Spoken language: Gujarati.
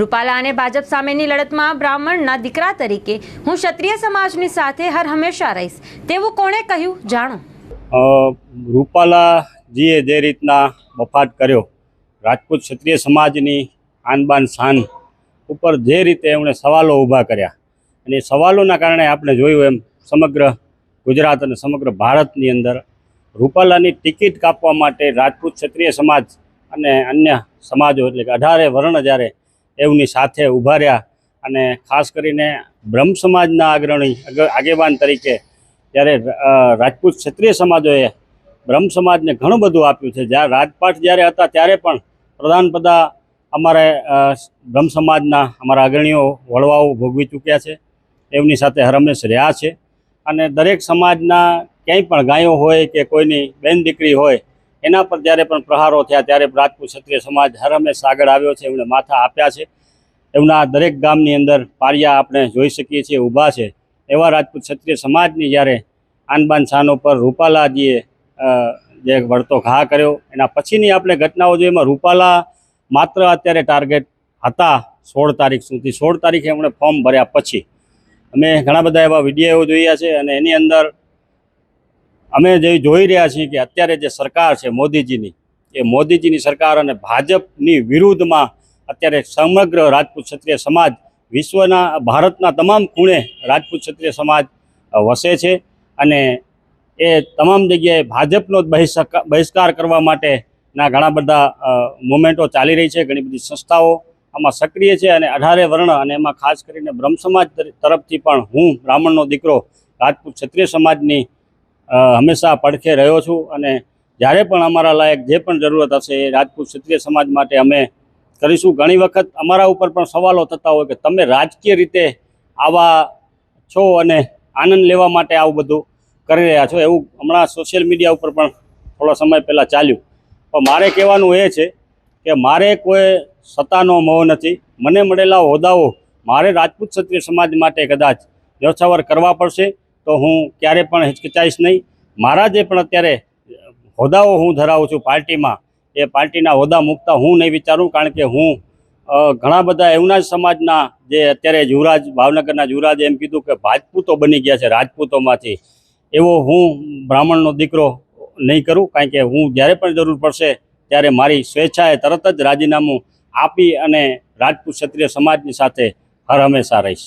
રૂપાલા અને ભાજપ સામેની લડતમાં બ્રાહ્મણના દીકરા તરીકે હું ક્ષત્રિય સમાજની સાથે હર હંમેશા રહીશ. તેવું કોણે કહ્યું? જાણો. રૂપાલાજીએ જે રીતના બફાટ કર્યો, રાજપૂત ક્ષત્રિય સમાજની આનબાન શાન ઉપર જે રીતે એમણે સવાલો ઊભા કર્યા, અને સવાલોના કારણે આપણે જોયું એમ સમગ્ર ગુજરાત અને સમગ્ર ભારતની અંદર રૂપાલાની ટિકિટ કાપવા માટે રાજપૂત ક્ષત્રિય સમાજ અને અન્ય સમાજો એટલે કે અઢારે વર્ણ જ્યારે એમની સાથે ઊભા રહ્યા અને ખાસ કરીને બ્રહ્મ સમાજના અગ્રણી આગેવાન તરીકે જ્યારે રાજપૂત ક્ષત્રિય સમાજોએ બ્રહ્મ સમાજને ઘણું બધું આપ્યું છે. જ્યારે રાજપાઠ જ્યારે હતા ત્યારે પણ પ્રધાન પદા અમારે બ્રહ્મ સમાજના અમારા અગ્રણીઓ વળવાઓ ભોગવી ચૂક્યા છે. એમની સાથે હરમેશ રહ્યા છે. અને દરેક સમાજના ક્યાંય પણ ગાયો હોય કે કોઈની બેન દીકરી હોય એના પર જ્યારે પણ પ્રહારો થયા ત્યારે રાજપૂત ક્ષત્રિય સમાજ હરમેશ આગળ આવ્યો છે, એમણે માથા આપ્યા છે. એમના દરેક ગામની અંદર પારિયા આપણે જોઈ શકીએ છીએ, ઊભા છે. એવા રાજપૂત ક્ષત્રિય સમાજની જ્યારે આનબાન શાનો પર રૂપાલાજીએ જે વળતો ઘા કર્યો, એના પછીની આપણે ઘટનાઓ જોઈએ, એમાં રૂપાલા માત્ર અત્યારે ટાર્ગેટ હતા સોળ તારીખ સુધી. સોળ તારીખે એમણે ફોર્મ ભર્યા પછી. અમે ઘણા બધા એવા વીડિયો જોયા છે અને એની અંદર અમે જે જોઈ રહ્યા છીએ કે અત્યારે જે સરકાર છે મોદીજીની, એ મોદીજીની સરકાર અને ભાજપની વિરુદ્ધમાં અત્યારે સમગ્ર રાજપૂત ક્ષત્રિય સમાજ, વિશ્વના, ભારતના તમામ ખૂણે રાજપૂત ક્ષત્રિય સમાજ વસે છે અને એ તમામ જગ્યાએ ભાજપનો જ બહિષ્કાર કરવા માટેના ઘણા બધા મુમેન્ટો ચાલી રહી છે, ઘણી બધી સંસ્થાઓ આમાં સક્રિય છે અને અઢારે વર્ણ અને એમાં ખાસ કરીને બ્રહ્મ સમાજ તર- તરફથી પણ હું, બ્રાહ્મણનો દીકરો રાજપૂત ક્ષત્રિય સમાજની હંમેશા પડખે રહ્યો છું અને જ્યારે પણ અમારા લાયક જે પણ જરૂરત હશે એ રાજપૂત ક્ષત્રિય સમાજ માટે અમે કરીશું. ઘણી વખત અમારા ઉપર પણ સવાલો થતા હોય કે તમે રાજકીય રીતે આવા છો અને આનંદ લેવા માટે આવું બધું કરી રહ્યા છો. એવું હમણાં સોશિયલ મીડિયા ઉપર પણ થોડો સમય પહેલાં ચાલ્યું. પણ મારે કહેવાનું એ છે કે મારે કોઈ સત્તાનો મોહ નથી. મને મળેલા હોદ્દાઓ મારે રાજપૂત ક્ષત્રિય સમાજ માટે કદાચ વ્યવસાવર કરવા પડશે. તો હું ક્યારે પણ હિચકિચાઈશ નહીં. મારા જે પણ અત્યારે હોદ્દાઓ હું ધરાવું છું પાર્ટીમાં, એ પાર્ટીના હોદ્દા મૂકતા હું નહીં વિચારું, કારણ કે હું ઘણા બધા એવના સમાજના જે અત્યારે યુવરાજ, ભાવનગરના યુવરાજે એમ કીધું કે રાજપૂતો બની ગયા છે રાજપૂતોમાંથી. એવો હું બ્રાહ્મણનો દીકરો નહીં કરું, કારણ કે હું જ્યારે પણ જરૂર પડશે ત્યારે મારી સ્વેચ્છાએ તરત જ રાજીનામું આપી અને રાજપૂત ક્ષત્રિય સમાજની સાથે હર હંમેશા રહીશ.